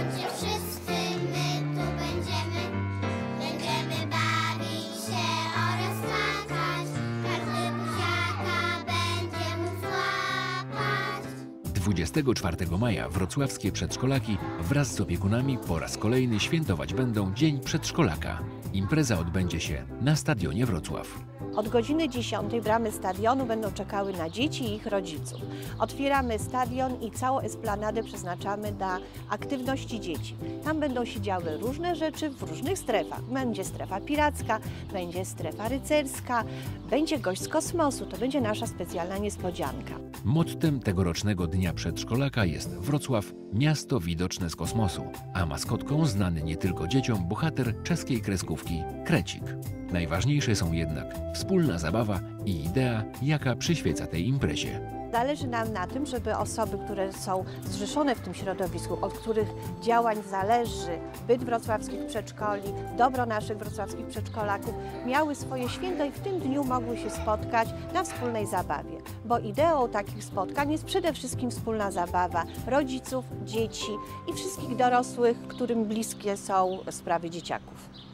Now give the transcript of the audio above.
chodźcie wszyscy, my tu będziemy. Będziemy bawić się oraz. Każdy 24 maja wrocławskie przedszkolaki wraz z opiekunami po raz kolejny świętować będą Dzień Przedszkolaka. Impreza odbędzie się na Stadionie Wrocław. Od godziny 10 bramy stadionu będą czekały na dzieci i ich rodziców. Otwieramy stadion i całą esplanadę przeznaczamy na aktywności dzieci. Tam będą się działy różne rzeczy w różnych strefach. Będzie strefa piracka, będzie strefa rycerska, będzie gość z kosmosu. To będzie nasza specjalna niespodzianka. Mottem tegorocznego Dnia Przedszkolaka jest Wrocław Miasto Widoczne z Kosmosu, a maskotką znany nie tylko dzieciom bohater czeskiej kreskówki Krecik. Najważniejsze są jednak wspólna zabawa i idea, jaka przyświeca tej imprezie. Zależy nam na tym, żeby osoby, które są zrzeszone w tym środowisku, od których działań zależy byt wrocławskich przedszkoli, dobro naszych wrocławskich przedszkolaków, miały swoje święto i w tym dniu mogły się spotkać na wspólnej zabawie. Bo ideą takich spotkań jest przede wszystkim wspólna zabawa rodziców, dzieci i wszystkich dorosłych, którym bliskie są sprawy dzieciaków.